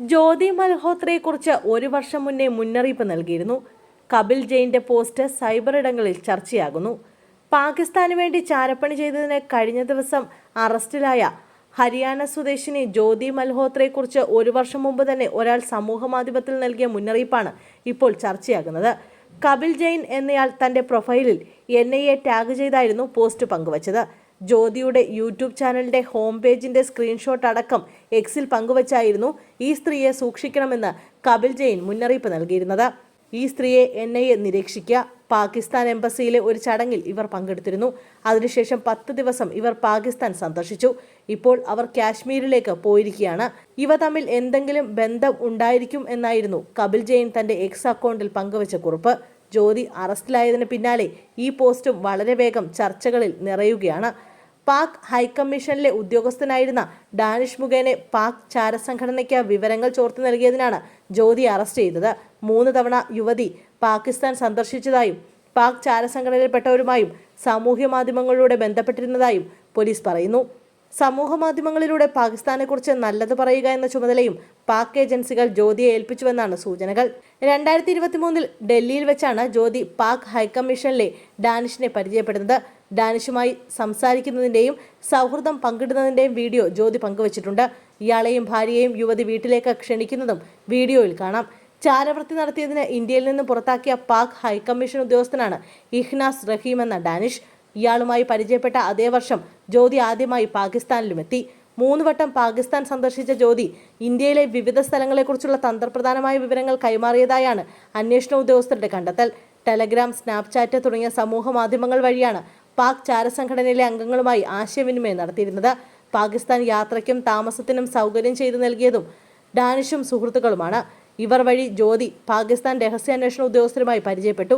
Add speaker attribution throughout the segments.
Speaker 1: ജ്യോതി മൽഹോത്രയെക്കുറിച്ച് ഒരു വർഷം മുന്നേ മുന്നറിയിപ്പ് നൽകിയിരുന്നു. കപിൽ ജെയിന്റെ പോസ്റ്റ് സൈബർ ഇടങ്ങളിൽ ചർച്ചയാകുന്നു. പാകിസ്ഥാന് വേണ്ടി ചാരപ്പണി ചെയ്തതിന് കഴിഞ്ഞ ദിവസം അറസ്റ്റിലായ ഹരിയാന സ്വദേശിനി ജ്യോതി മൽഹോത്രയെക്കുറിച്ച് ഒരു വർഷം മുമ്പ് തന്നെ ഒരാൾ സമൂഹമാധ്യമത്തിൽ നൽകിയ മുന്നറിയിപ്പാണ് ഇപ്പോൾ ചർച്ചയാകുന്നത്. കപിൽ ജെയിൻ എന്നയാൾ തന്റെ പ്രൊഫൈലിൽ എൻ ഐ എ ടാഗ് ചെയ്തായിരുന്നു പോസ്റ്റ് പങ്കുവച്ചത്. ജ്യോതിയുടെ യൂട്യൂബ് ചാനലിന്റെ ഹോം പേജിന്റെ സ്ക്രീൻഷോട്ട് അടക്കം എക്സിൽ പങ്കുവച്ചായിരുന്നു ഈ സ്ത്രീയെ സൂക്ഷിക്കണമെന്ന് കപിൽ ജെയിൻ മുന്നറിയിപ്പ് നൽകിയിരുന്നത്. ഈ സ്ത്രീയെ എൻ ഐ എ നിരീക്ഷിക്കുക. പാകിസ്ഥാൻ എംബസിയിലെ ഒരു ചടങ്ങിൽ ഇവർ പങ്കെടുത്തിരുന്നു. അതിനുശേഷം പത്ത് ദിവസം ഇവർ പാകിസ്ഥാൻ സന്ദർശിച്ചു. ഇപ്പോൾ അവർ കാശ്മീരിലേക്ക് പോയിരിക്കുകയാണ്. ഇവ തമ്മിൽ എന്തെങ്കിലും ബന്ധം ഉണ്ടായിരിക്കും എന്നായിരുന്നു കപിൽ ജെയിൻ തന്റെ എക്സ് അക്കൗണ്ടിൽ പങ്കുവച്ച കുറിപ്പ്. ജ്യോതി അറസ്റ്റിലായതിന് പിന്നാലെ ഈ പോസ്റ്റും വളരെ വേഗം ചർച്ചകളിൽ നിറയുകയാണ്. പാക് ഹൈക്കമ്മീഷനിലെ ഉദ്യോഗസ്ഥനായിരുന്ന ഡാനിഷ് മുഖേനെ പാക് ചാരസംഘടനയ്ക്ക് വിവരങ്ങൾ ചോർത്തി നൽകിയതിനാണ് ജ്യോതി അറസ്റ്റ് ചെയ്തത്. മൂന്ന് തവണ യുവതി പാകിസ്ഥാൻ സന്ദർശിച്ചതായും പാക് ചാരസംഘടനയിൽപ്പെട്ടവരുമായും സാമൂഹ്യ മാധ്യമങ്ങളിലൂടെ ബന്ധപ്പെട്ടിരുന്നതായും പോലീസ് പറയുന്നു. സമൂഹ മാധ്യമങ്ങളിലൂടെ പാകിസ്ഥാനെക്കുറിച്ച് നല്ലത് പറയുക എന്ന ചുമതലയും പാക് ഏജൻസികൾ ജ്യോതിയെ ഏൽപ്പിച്ചുവെന്നാണ് സൂചനകൾ. രണ്ടായിരത്തി ഇരുപത്തി മൂന്നിൽ ഡൽഹിയിൽ വെച്ചാണ് ജ്യോതി പാക് ഹൈക്കമ്മീഷനിലെ ഡാനിഷിനെ പരിചയപ്പെടുന്നത്. ഡാനിഷുമായി സംസാരിക്കുന്നതിന്റെയും സൗഹൃദം പങ്കിടുന്നതിന്റെയും വീഡിയോ ജ്യോതി പങ്കുവച്ചിട്ടുണ്ട്. ഇയാളെയും ഭാര്യയെയും യുവതി വീട്ടിലേക്ക് ക്ഷണിക്കുന്നതും വീഡിയോയിൽ കാണാം. ചാരവൃത്തി നടത്തിയതിന് ഇന്ത്യയിൽ നിന്ന് പുറത്താക്കിയ പാക് ഹൈക്കമ്മീഷൻ ഉദ്യോഗസ്ഥനാണ് ഇഹ്നാസ് റഹീം എന്ന ഡാനിഷ്. ഇയാളുമായി പരിചയപ്പെട്ട അതേ വർഷം ജ്യോതി ആദ്യമായി പാകിസ്ഥാനിലുമെത്തി. മൂന്ന് വട്ടം പാകിസ്ഥാൻ സന്ദർശിച്ച ജ്യോതി ഇന്ത്യയിലെ വിവിധ സ്ഥലങ്ങളെക്കുറിച്ചുള്ള തന്ത്രപ്രധാനമായ വിവരങ്ങൾ കൈമാറിയതായാണ് അന്വേഷണ ഉദ്യോഗസ്ഥരുടെ കണ്ടെത്തൽ. ടെലഗ്രാം സ്നാപ്ചാറ്റ് തുടങ്ങിയ സമൂഹ മാധ്യമങ്ങൾ വഴിയാണ് പാക് ചാരസംഘടനയിലെ അംഗങ്ങളുമായി ആശയവിനിമയം നടത്തിയിരുന്നത്. പാകിസ്ഥാൻ യാത്രയ്ക്കും താമസത്തിനും സൗകര്യം ചെയ്തു നൽകിയതും ഡാനിഷും സുഹൃത്തുക്കളുമാണ്. ഇവർ വഴി ജ്യോതി പാകിസ്ഥാൻ രഹസ്യാന്വേഷണ ഉദ്യോഗസ്ഥരുമായി പരിചയപ്പെട്ടു.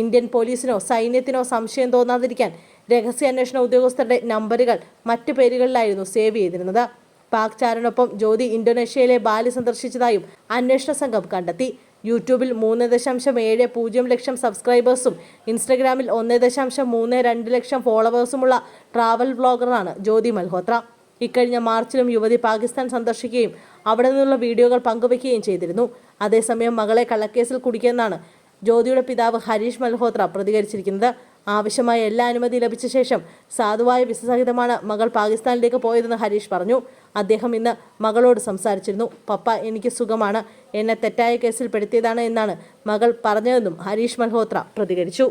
Speaker 1: ഇന്ത്യൻ പോലീസിനോ സൈന്യത്തിനോ സംശയം തോന്നാതിരിക്കാൻ രഹസ്യാന്വേഷണ ഉദ്യോഗസ്ഥരുടെ നമ്പറുകൾ മറ്റു പേരുകളിലായിരുന്നു സേവ് ചെയ്തിരുന്നത്. പാക് ചാരനൊപ്പം ജ്യോതി ഇന്തോനേഷ്യയിലെ ബാലി സന്ദർശിച്ചതായും അന്വേഷണ സംഘം കണ്ടെത്തി. യൂട്യൂബിൽ മൂന്ന് ദശാംശം ഏഴ് പൂജ്യം ലക്ഷം സബ്സ്ക്രൈബേഴ്സും ഇൻസ്റ്റഗ്രാമിൽ ഒന്ന് ദശാംശം മൂന്ന് രണ്ട് ലക്ഷം ഫോളോവേഴ്സുമുള്ള ട്രാവൽ വ്ളോഗറാണ് ജ്യോതി മൽഹോത്ര. ഇക്കഴിഞ്ഞ മാർച്ചിലും യുവതി പാകിസ്ഥാൻ സന്ദർശിക്കുകയും അവിടെ നിന്നുള്ള വീഡിയോകൾ പങ്കുവയ്ക്കുകയും ചെയ്തിരുന്നു. അതേസമയം മകളെ കള്ളക്കേസിൽ കുടിക്കുമെന്നാണ് ജ്യോതിയുടെ പിതാവ് ഹരീഷ് മൽഹോത്ര പ്രതികരിച്ചിരിക്കുന്നത്. ആവശ്യമായ എല്ലാ അനുമതി ലഭിച്ച ശേഷം സാധുവായ വിസ സഹിതമാണ് മകൾ പാകിസ്ഥാനിലേക്ക് പോയതെന്ന് ഹരീഷ് പറഞ്ഞു. അദ്ദേഹം ഇന്ന് മകളോട് സംസാരിച്ചിരുന്നു. പപ്പ എനിക്ക് സുഖമാണ്. എന്നെ തെറ്റായ കേസിൽ പെടുത്തിയതാണ് എന്നാണ് മകൾ പറഞ്ഞതെന്നും ഹരീഷ് മൽഹോത്ര പ്രതികരിച്ചു.